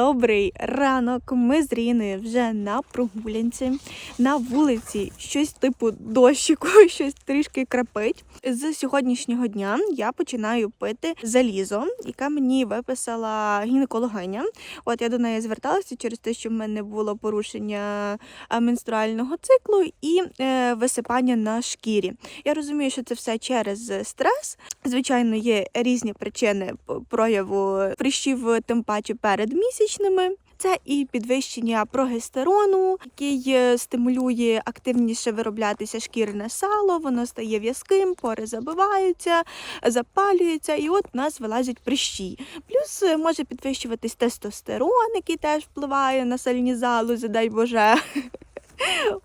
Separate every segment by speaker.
Speaker 1: Добрий ранок. Ми з Ріною вже на прогулянці. На вулиці щось типу дощику, щось трішки крапить. З сьогоднішнього дня я починаю пити залізо, яке мені виписала гінекологиня. От я до неї зверталася через те, що в мене було порушення е, менструального циклу і е, висипання на шкірі. Я розумію, що це все через стрес. Звичайно, є різні причини прояву прищів, тим паче перед місячними. Це і підвищення прогестерону, який е, стимулює активніше вироблятися шкірне сало, воно стає в'язким, пори забиваються, запалюються, і от в нас вилазять прищі. Плюс е, може підвищуватись тестостерон, який теж впливає на сальні залози, дай Боже.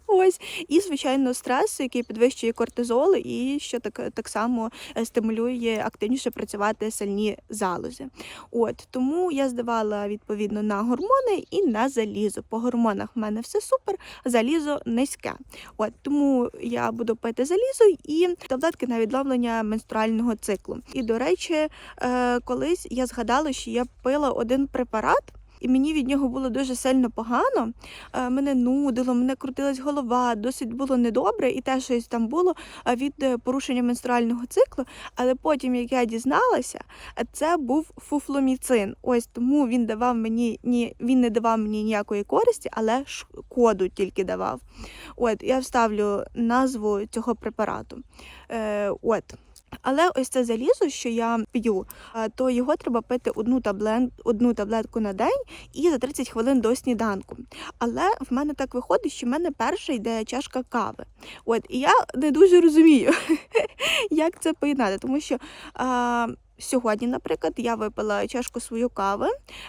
Speaker 1: Ось, і звичайно, стрес, який підвищує кортизол, і що так, так само е, стимулює активніше працювати сальні залози. От тому я здавала відповідно на гормони і на залізо. По гормонах в мене все супер, залізо низьке. От тому я буду пити залізо і таблетки на відновлення менструального циклу. І до речі, е, колись я згадала, що я пила один препарат. І мені від нього було дуже сильно погано. Е, Мене нудило, мене крутилась голова, досить було недобре, і те щось там було е, від е, порушення менструального циклу. Але потім, як я дізналася, це був фуфломіцин. Ось тому він давав мені ні, він не давав мені ніякої користі, але шкоду тільки давав. От я вставлю назву цього препарату. Е, от. Але ось це залізо, що я п'ю, е, то його треба пити одну таблет, одну таблетку на день і за 30 хвилин до сніданку. Але в мене так виходить, що в мене перша йде чашка кави. От і я не дуже розумію, як це поєднати, тому що. А, Сьогодні, наприклад, я випила чашку свою кави,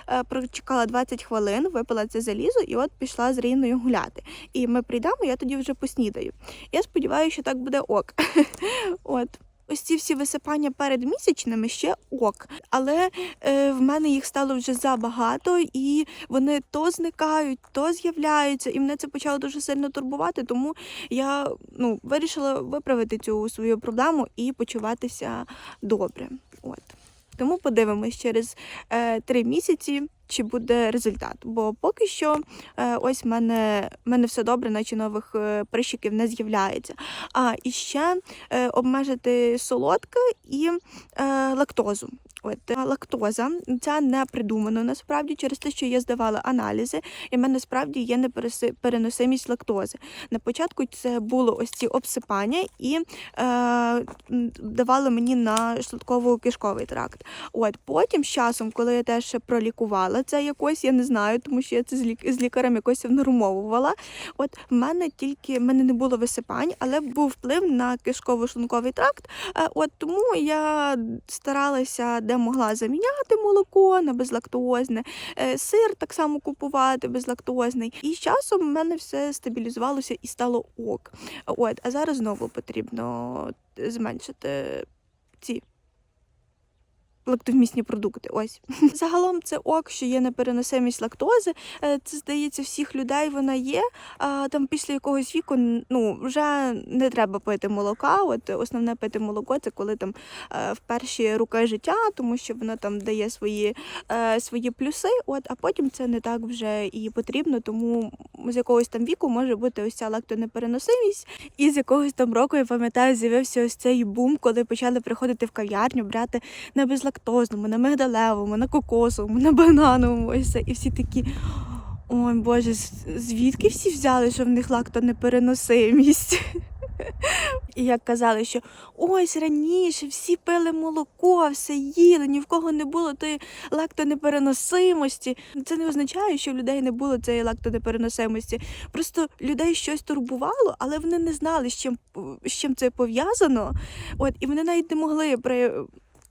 Speaker 1: е, прочекала 20 хвилин, випила це залізо і от пішла з Ріною гуляти. І ми прийдемо, я тоді вже поснідаю. Я сподіваюся, що так буде ок. От. Ось ці всі висипання перед місячними ще ок, але е, в мене їх стало вже забагато, і вони то зникають, то з'являються, і мене це почало дуже сильно турбувати. Тому я ну, вирішила виправити цю свою проблему і почуватися добре. От. Тому подивимось через е, три місяці, чи буде результат. Бо поки що е, ось в мене, мене все добре, наче нових е, прищиків не з'являється. А і ще е, обмежити солодке і лактозу. От лактоза ця не придумано насправді через те, що я здавала аналізи, і в мене справді є непереносимість лактози. На початку це було ось ці обсипання і е, давали мені на шлунково-кишковий тракт. От потім з часом, коли я теж пролікувала це якось, я не знаю, тому що я це з, лік- з лікарем якось внормовувала. От в мене тільки в мене не було висипань, але був вплив на кишково-шлунковий тракт. Е, От тому я старалася, де могла заміняти молоко на безлактозне, е, сир так само купувати безлактозний. І з часом в мене все стабілізувалося і стало ок. От, а зараз знову потрібно зменшити ці. Лактовмісні продукти, ось загалом це ок, що є непереносимість лактози. Е, Це здається, всіх людей вона є. А там після якогось віку ну вже не треба пити молока. От основне пити молоко це коли там е, в перші роки життя, тому що воно там дає свої, е, свої плюси. От, а потім це не так вже і потрібно. Тому з якогось там віку може бути ось ця лактонепереносимість. І з якогось там року я пам'ятаю, з'явився ось цей бум, коли почали приходити в кав'ярню, брати на безлактозному, на мигдалевому, на кокосовому, на банановому. Ось. І всі такі. Ой, Боже, звідки всі взяли, що в них лактонепереносимість? І як казали, що ось раніше всі пили молоко, все їли, ні в кого не було тої лактонепереносимості. Це не означає, що в людей не було цієї лактонепереносимості. Просто людей щось турбувало, але вони не знали, з чим, з чим це пов'язано. От, і вони навіть не могли при,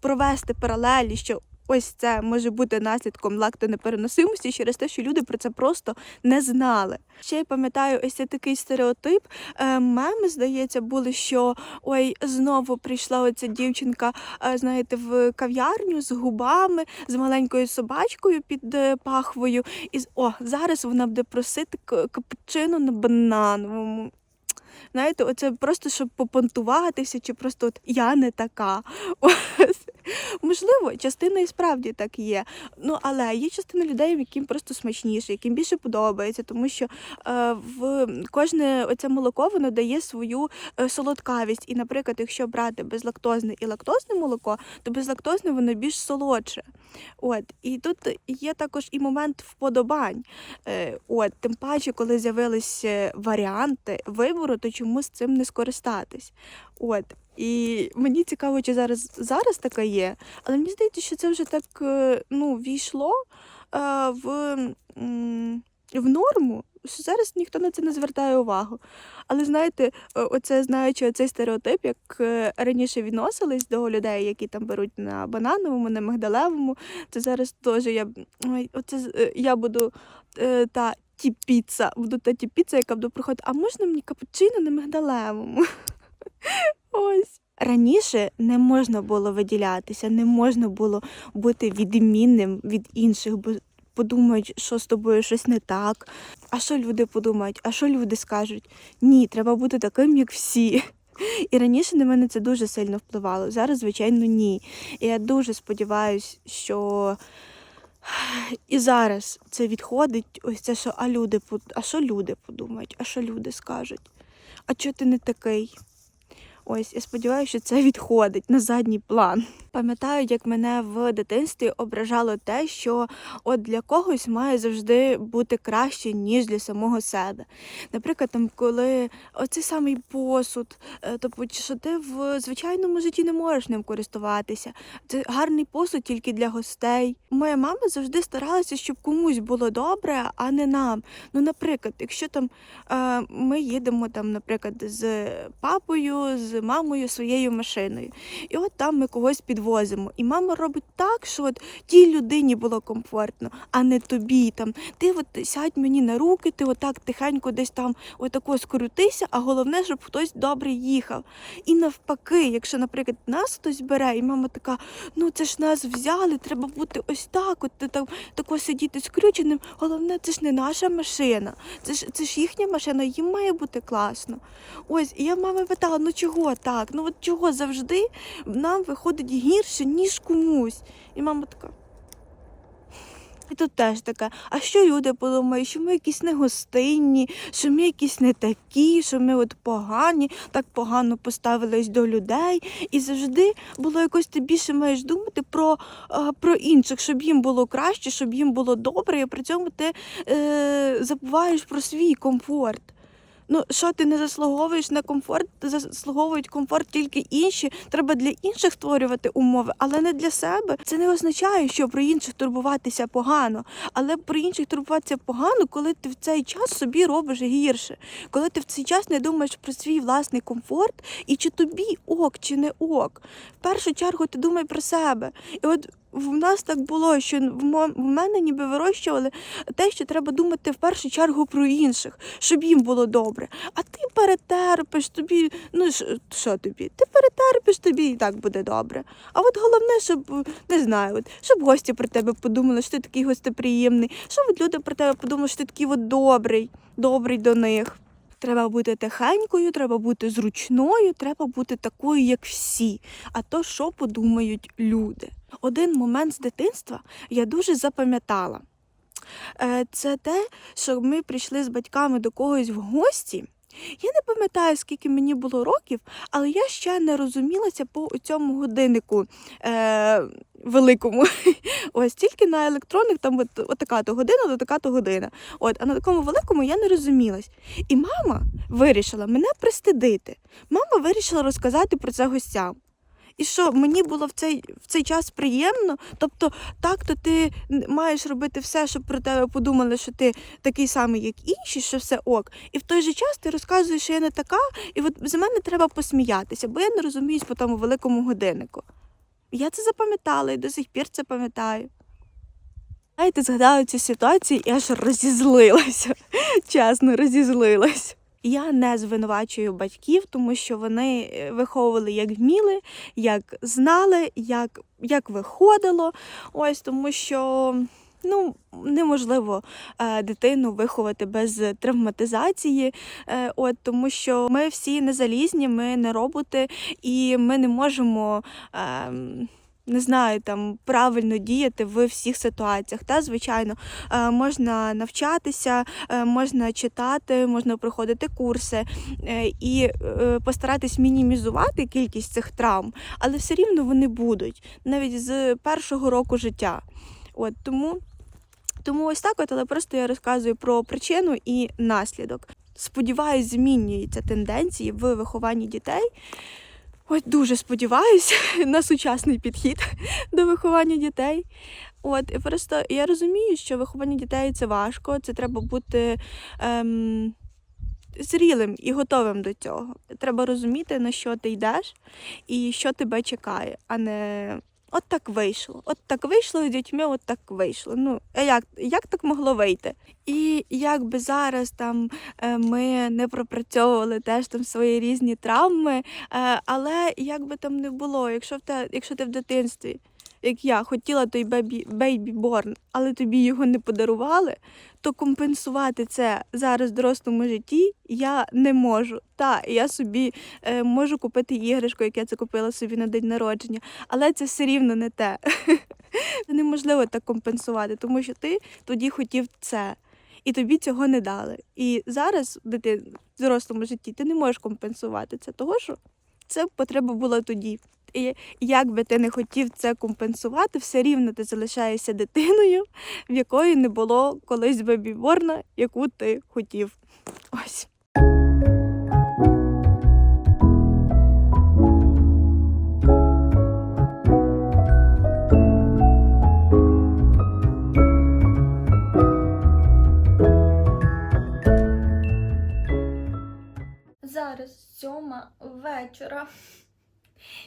Speaker 1: провести паралелі, що ось це може бути наслідком лактонепереносимості через те, що люди про це просто не знали. Ще я пам'ятаю, ось це такий стереотип. Е, Меми, здається, були, що ой, знову прийшла оця дівчинка, е, знаєте, в кав'ярню з губами, з маленькою собачкою під е, пахвою. І о, зараз вона буде просити капучино на банановому. Знаєте, оце просто щоб попонтуватися, чи просто от я не така. Можливо, частина і справді так є. Ну але є частина людей, яким просто смачніше, яким більше подобається, тому що е, в кожне оце молоко воно дає свою е, солодкавість. І, наприклад, якщо брати безлактозне і лактозне молоко, то безлактозне воно більш солодше. От і тут є також і момент вподобань. Е, от, тим паче, коли з'явилися варіанти вибору, то чому з цим не скористатись? От. І мені цікаво, чи зараз зараз таке є, але мені здається, що це вже так е, ну, війшло е, в, в норму, що зараз ніхто на це не звертає увагу. Але знаєте, оце знаючи оцей стереотип, як е, раніше відносились до людей, які там беруть на банановому, на мигдалевому, це зараз теж я оце е, я буду та піца, буду та ті піца, яка буду приходити, а можна мені капучино на мигдалевому? Ось. Раніше не можна було виділятися, не можна було бути відмінним від інших, бо подумають, що з тобою щось не так. А що люди подумають? А що люди скажуть? Ні, треба бути таким, як всі. І раніше на мене це дуже сильно впливало. Зараз, звичайно, ні. І я дуже сподіваюся, що і зараз це відходить. Ось це, що а люди а що люди подумають, а що люди скажуть? А чого ти не такий? Ось, я сподіваюся, що це відходить на задній план. Пам'ятаю, як мене в дитинстві ображало те, що от для когось має завжди бути краще, ніж для самого себе. Наприклад, там, коли оцей самий посуд, е, тобто, що ти в звичайному житті не можеш ним користуватися. Це гарний посуд тільки для гостей. Моя мама завжди старалася, щоб комусь було добре, а не нам. Ну, наприклад, якщо там е, ми їдемо там, наприклад, з папою, з мамою своєю машиною, і от там ми когось підвозимо. І мама робить так, що от тій людині було комфортно, а не тобі. Там ти от сядь мені на руки, ти отак тихенько десь там отако скрутися, а головне, щоб хтось добре їхав. І навпаки, якщо, наприклад, нас хтось бере, і мама така, ну це ж нас взяли, треба бути ось так, от там тако сидіти скрюченим. Головне, це ж не наша машина, це ж це ж їхня машина, їм має бути класно. Ось, і я мами питала, ну чого так? Ну от чого завжди нам виходить гірше, ніж комусь. І мама така. І тут теж таке, а що люди подумають, що ми якісь негостинні, що ми якісь не такі, що ми от погані, так погано поставились до людей. І завжди було якось ти більше маєш думати про, про інших, щоб їм було краще, щоб їм було добре, і при цьому ти е, забуваєш про свій комфорт. Ну, що ти не заслуговуєш на комфорт, заслуговують комфорт тільки інші. Треба для інших створювати умови, але не для себе. Це не означає, що про інших турбуватися погано. Але про інших турбуватися погано, коли ти в цей час собі робиш гірше, коли ти в цей час не думаєш про свій власний комфорт і чи тобі ок, чи не ок. В першу чергу ти думай про себе. І от в нас так було, що в мене ніби вирощували те, що треба думати в першу чергу про інших, щоб їм було добре. А ти перетерпиш тобі. Ну що тобі? Ти перетерпиш, тобі і так буде добре. А от головне, щоб не знаю, от, щоб гості про тебе подумали, що ти такий гостеприємний, щоб от люди про тебе подумали, що ти такий от добрий, добрий до них. Треба бути тихенькою, треба бути зручною, треба бути такою, як всі. А то що подумають люди? Один момент з дитинства я дуже запам'ятала. Е, Це те, що ми прийшли з батьками до когось в гості. Я не пам'ятаю, скільки мені було років, але я ще не розумілася по цьому годиннику е, великому. Ось тільки на електронних там от, от така то година, до така то година. От, а на такому великому я не розумілась. І мама вирішила мене пристидити. Мама вирішила розказати про це гостям. І що мені було в цей, в цей час приємно, тобто так, то ти маєш робити все, щоб про тебе подумали, що ти такий самий, як інші, що все ок. І в той же час ти розказуєш, що я не така, і от з мене треба посміятися, бо я не розуміюсь по тому великому годиннику. Я це запам'ятала і до сих пір це пам'ятаю. Знаєте, згадала цю ситуацію і аж розізлилася. Чесно, розізлилась. Я не звинувачую батьків, тому що вони е, виховували як вміли, як знали, як, як виходило. Ось тому що Ну, неможливо е, дитину виховати без травматизації, е, от, тому що ми всі не залізні, ми не роботи, і ми не можемо. Е, не знаю, там правильно діяти в всіх ситуаціях. Та, звичайно, е, можна навчатися, е, можна читати, можна проходити курси е, і постаратись мінімізувати кількість цих травм, але все рівно вони будуть навіть з першого року життя. От тому. Тому ось так, от, але просто я розказую про причину і наслідок. Сподіваюсь, змінюються тенденції в вихованні дітей. Ось дуже сподіваюся на сучасний підхід до виховання дітей. От і просто я розумію, що виховання дітей це важко, це треба бути ем, зрілим і готовим до цього. Треба розуміти, на що ти йдеш і що тебе чекає, а не от так вийшло. От так вийшло з дітьми, от так вийшло. Ну, як, як так могло вийти? І якби зараз там е, ми не пропрацьовували теж там свої різні травми, е, але як би там не було, якщо в те, якщо ти в дитинстві, як я, хотіла той бейбі, бейбі-борн, але тобі його не подарували, то компенсувати це зараз в дорослому житті я не можу. Та, я собі е, можу купити іграшку, як я це купила собі на день народження, але це все рівно не те. Неможливо так компенсувати, тому що ти тоді хотів це. І тобі цього не дали. І зараз, дитин в дорослому житті, ти не можеш компенсувати це, того що це потреба була тоді. І як би ти не хотів це компенсувати, все рівно ти залишаєшся дитиною, в якої не було колись бебіборна, яку ти хотів. Ось. Зараз сьома вечора.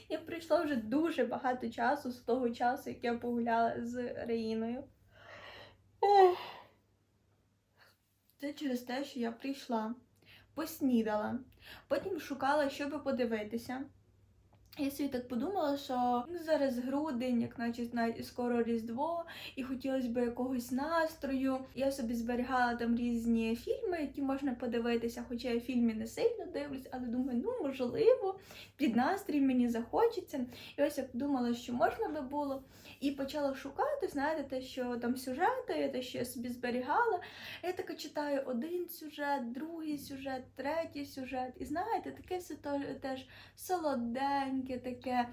Speaker 1: Я пройшло вже дуже багато часу з того часу, як я погуляла з Раїною. Це через те, що я прийшла, поснідала, потім шукала, щоб подивитися. Я собі так подумала, що ну, зараз грудень, як наче навіть скоро Різдво, і хотілося б якогось настрою. Я собі зберігала там різні фільми, які можна подивитися, хоча я фільми не сильно дивлюсь, але думаю, ну можливо, під настрій мені захочеться. І ось я подумала, що можна би було. І почала шукати, знаєте, те, що там сюжети, те, що я собі зберігала. Я така читаю один сюжет, другий сюжет, третій сюжет. І знаєте, таке все теж солоденьке, таке.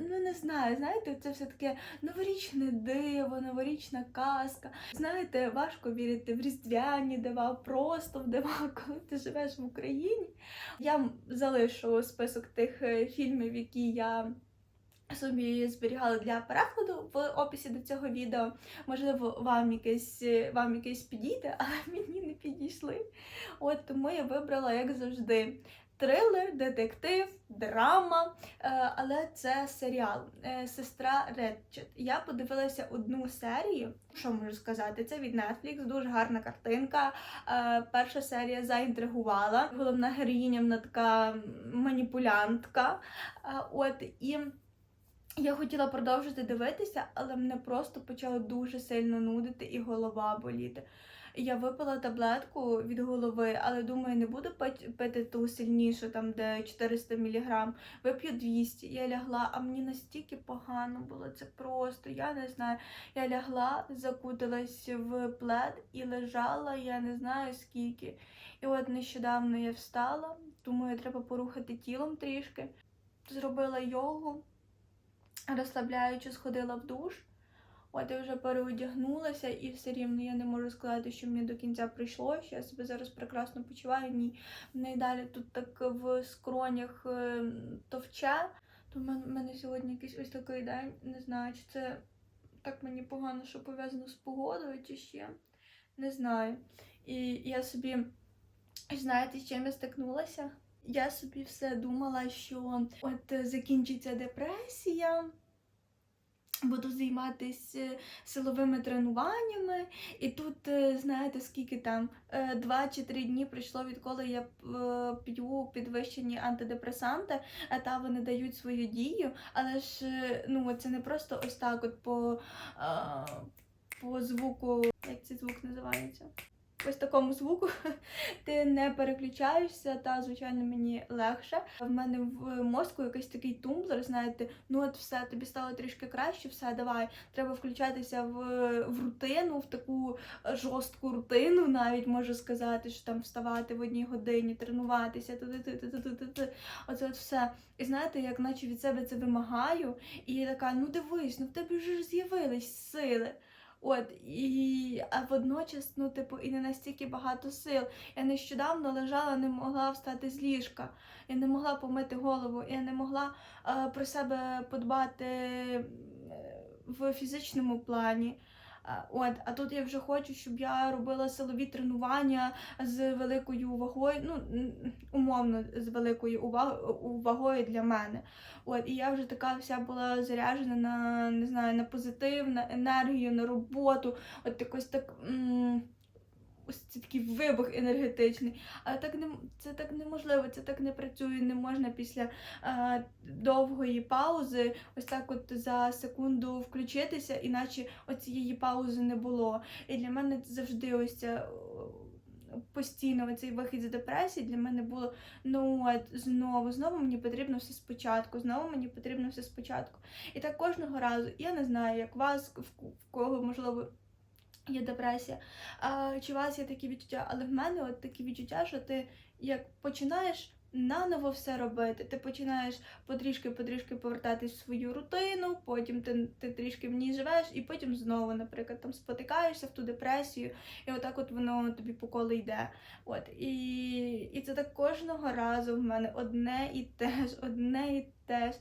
Speaker 1: Ну, не знаю, знаєте, це все таке новорічне диво, новорічна казка. Знаєте, важко вірити в різдвяні дива, просто в дива, коли ти живеш в Україні. Я залишу список тих е, фільмів, які я собі зберігала для перекладу в описі до цього відео. Можливо, вам якесь, вам якесь підійде, але мені не підійшли. От тому я вибрала, як завжди, трилер, детектив, драма, е, але це серіал е, Сестра Редчет. Я подивилася одну серію. Що можу сказати? Це від Netflix, дуже гарна картинка. Е, Перша серія заінтригувала. Головна героїня вона така маніпулянтка. От і. Я хотіла продовжити дивитися, але мене просто почало дуже сильно нудити і голова боліти. Я випила таблетку від голови, але думаю, не буду пити ту сильнішу, там де 400 мг. Вип'ю 200. Я лягла, а мені настільки погано було це просто. Я не знаю. Я лягла, закуталась в плед і лежала, я не знаю скільки. І от нещодавно я встала, думаю, треба порухати тілом трішки. Зробила йогу розслабляючи, сходила в душ. От я вже переодягнулася, і все рівно я не можу сказати, що мені до кінця прийшло, що я себе зараз прекрасно почуваю. Ні, мене й далі тут так в скронях е, товче. То в мене сьогодні якийсь ось такий день. Не знаю, чи це так мені погано, що пов'язано з погодою, чи ще. Не знаю. І я собі, знаєте, з чим я стикнулася? Я собі все думала, що от закінчиться депресія, Буду займатися силовими тренуваннями, і тут е, знаєте скільки там е, два чи три дні пройшло, відколи я е, п'ю підвищені антидепресанти, а та вони дають свою дію. Але ж е, ну це не просто ось так, от по, е, по звуку, як цей звук називається? Ось такому звуку ти не переключаєшся, та звичайно мені легше. В мене в мозку якийсь такий тумблер, знаєте, ну от все, тобі стало трішки краще, все, давай. Треба включатися в, в рутину, в таку жорстку рутину, навіть можу сказати, що там вставати в одній годині, тренуватися, ти-ти-ти-ти-ти-ти-ти. Оце от все. І знаєте, як наче від себе це вимагаю, і я така, ну дивись, ну в тебе вже з'явились сили. От і а водночас, ну, типу, і не настільки багато сил. Я нещодавно лежала, не могла встати з ліжка, я не могла помити голову, я не могла е, про себе подбати е, в фізичному плані. А, От, а тут я вже хочу, щоб я робила силові тренування з великою вагою, ну умовно з великою увагою для мене. От, і я вже така вся була заряджена на не знаю, на позитив, на енергію, на роботу. От якось так. м, Ось це такий вибух енергетичний. Але так не це так неможливо, це так не працює. Не можна після е, довгої паузи, ось так, от за секунду включитися, іначе оцієї паузи не було. І для мене завжди ось ця постійно цей вихід з депресії для мене було ну от знову, знову мені потрібно все спочатку, знову мені потрібно все спочатку. І так кожного разу, я не знаю, як вас, в кого можливо. Є депресія, а, чи у вас є такі відчуття, але в мене от такі відчуття, що ти як починаєш наново все робити, ти починаєш потрішки-потрішки повертатись в свою рутину, потім ти, ти трішки в ній живеш, і потім знову, наприклад, там спотикаєшся в ту депресію, і отак от воно тобі по колу йде. От і, і це так кожного разу в мене одне і те одне і те ж.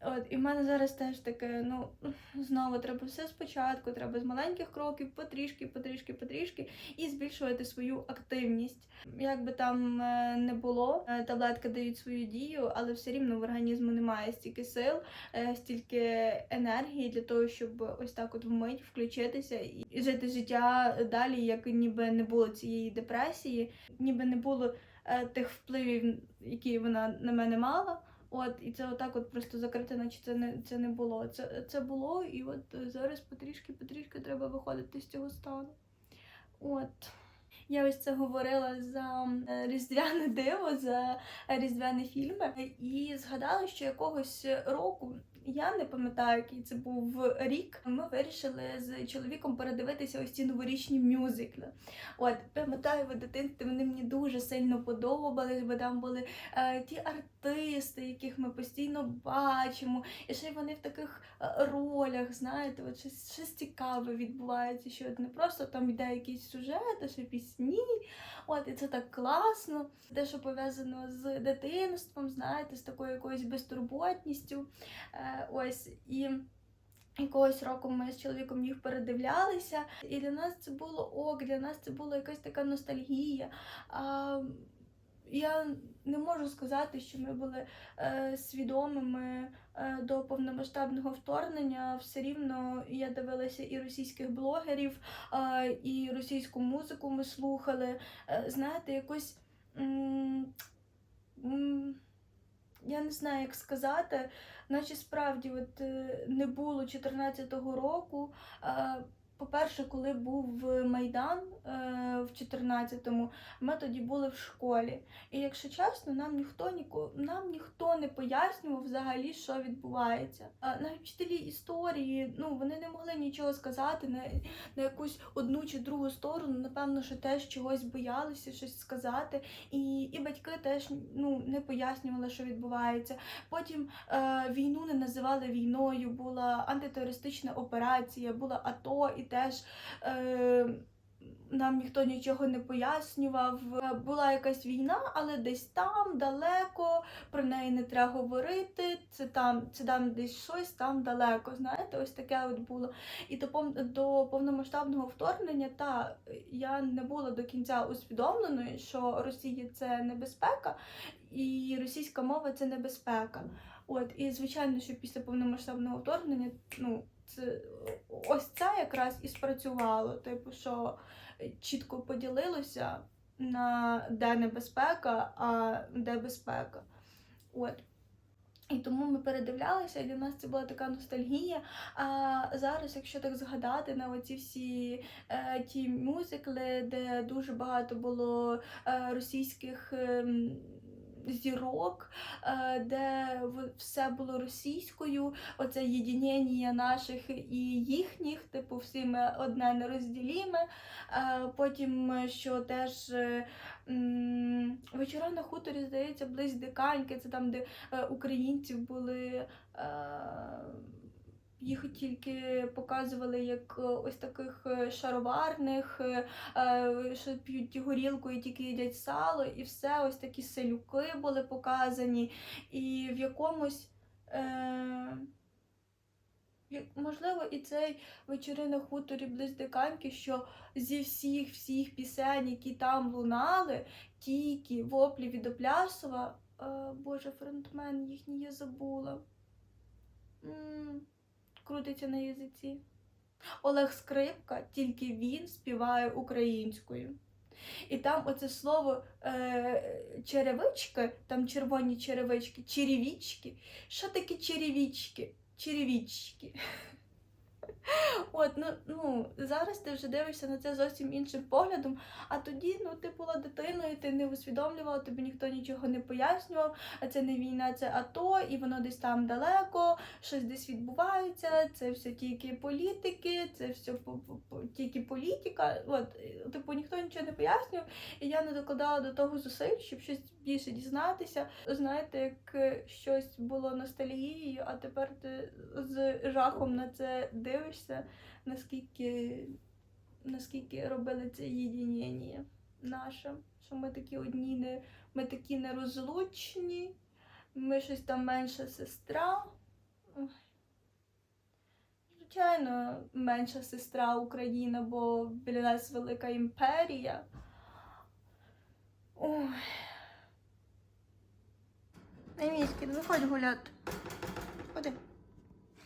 Speaker 1: От, і в мене зараз теж таке, ну знову треба все спочатку, треба з маленьких кроків, потрішки, потрішки, потрішки, і збільшувати свою активність. Як би там е, не було, е, таблетки дають свою дію, але все рівно в організму немає стільки сил, е, стільки енергії для того, щоб ось так от вмить включитися і жити життя далі, як ніби не було цієї депресії, ніби не було тих впливів, які вона на мене мала. От, і це отак от просто закрите, наче це не це не було. Це, це було, і от зараз потрішки-потрішки треба виходити з цього стану. От. Я ось це говорила за різдвяне диво, за різдвяні фільми, і згадала, що якогось року. Я не пам'ятаю, який це був рік. Ми вирішили з чоловіком передивитися ось ці новорічні мюзикли. От пам'ятаю, в дитинстві вони мені дуже сильно подобались, бо там були е, ті артисти, яких ми постійно бачимо, і ще й вони в таких е, ролях, знаєте, от щось, щось цікаве відбувається, що не просто там йде якийсь сюжет, а ще пісні. От, і це так класно. Те, що пов'язано з дитинством, знаєте, з такою якоюсь безтурботністю. Е, ось і. Якогось року ми з чоловіком їх передивлялися, і для нас це було ок, для нас це була якась така ностальгія. А, я не можу сказати, що ми були е, свідомими е, до повномасштабного вторгнення. Все рівно я дивилася і російських блогерів, е, і російську музику ми слухали. Е, знаєте, якось. м, м, я не знаю, як сказати, наче справді от, е, не було 14-го року. Е, По-перше, коли був Майдан е, в 14-му, ми тоді були в школі. І якщо чесно, нам ніхто ніко, нам ніхто не пояснював взагалі, що відбувається. А навіть вчителі історії, ну вони не могли нічого сказати на, на якусь одну чи другу сторону. Напевно, що теж чогось боялися щось сказати. І, і батьки теж ну, не пояснювали, що відбувається. Потім е, війну не називали війною, була антитерористична операція, була АТО і теж. Е, нам ніхто нічого не пояснював. Е, Була якась війна, але десь там далеко, про неї не треба говорити. Це там, це там десь щось там далеко. Знаєте, ось таке от було. І до, до повномасштабного вторгнення та я не була до кінця усвідомленою, що Росія це небезпека, і російська мова це небезпека. От, і звичайно, що після повномасштабного вторгнення, ну. це- ось це якраз і спрацювало. Типу, що чітко поділилося на де небезпека, а де безпека. От. І тому ми передивлялися, і для нас це була така ностальгія. А зараз, якщо так згадати на оці всі е, ті мюзикли, де дуже багато було е, російських ем, зірок, е, де все було російською, оце єдинення наших і їхніх, типу, всі ми одне не розділіме. потім, е, що теж е, вечора на хуторі, здається, близь Диканьки, це там, де е, українців були. Їх тільки показували як е, ось таких е, шароварних, е, що п'ють горілку і тільки їдять сало, і все, ось такі селюки були показані. І в якомусь. Е, Можливо, і цей вечори на хуторі близь Диканьки, що зі всіх всіх пісень, які там лунали, тільки воплі від Оплясова, Боже, фронтмен їхній я забула. М, крутиться на язиці. Олег Скрипка, тільки він співає українською. І там оце слово е, черевички, там червоні черевички, черевічки. Що таке черевічки? Черевічки. От, ну, ну, зараз ти вже дивишся на це зовсім іншим поглядом, а тоді ну, ти була дитиною, ти не усвідомлювала, тобі ніхто нічого не пояснював, а це не війна, це АТО, і воно десь там далеко, щось десь відбувається, це все тільки політики, це все тільки політика. От, типу, ніхто нічого не пояснював, і я не докладала до того зусиль, щоб щось більше дізнатися. Знаєте, як е, щось було ностальгією, а тепер ти з жахом на це дивишся, наскільки, наскільки робили це єдинення наше, що ми такі одні, не, ми такі нерозлучні, ми щось там менша сестра. Звичайно, менша сестра Україна, бо біля нас велика імперія. Ой. Неміський, ну ходь гуляти. Ходи.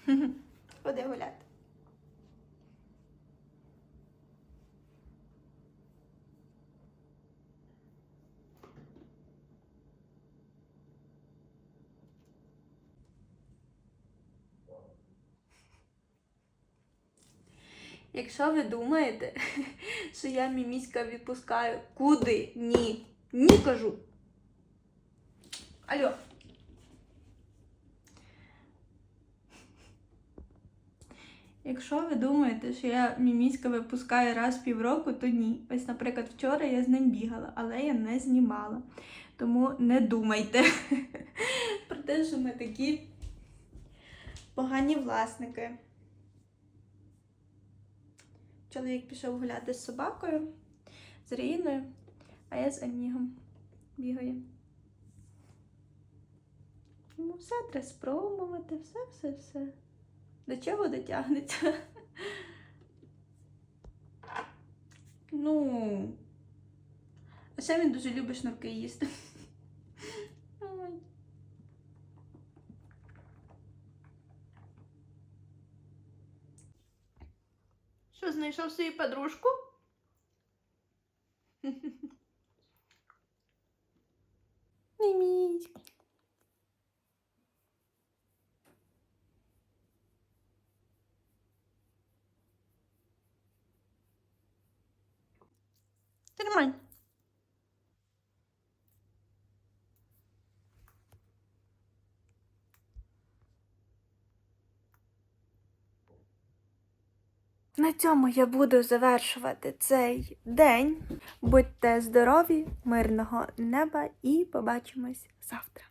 Speaker 1: Ходи гуляти. Якщо ви думаєте, що я міміська відпускаю куди? Ні. Ні кажу. Алло. Якщо ви думаєте, що я міміська випускаю раз в півроку, то ні. Ось, наприклад, вчора я з ним бігала, але я не знімала. Тому не думайте про те, що ми такі погані власники. Чоловік пішов гуляти з собакою, з Ріною, а я з Амігом бігаю. Ну, все треба спробувати, все, все, все. До чого дотягнеться? Ну. А ще він дуже любить шнурки їсти. Що, знайшов свою подружку? Міміська. Тримай. На цьому я буду завершувати цей день. Будьте здорові, мирного неба і побачимось завтра.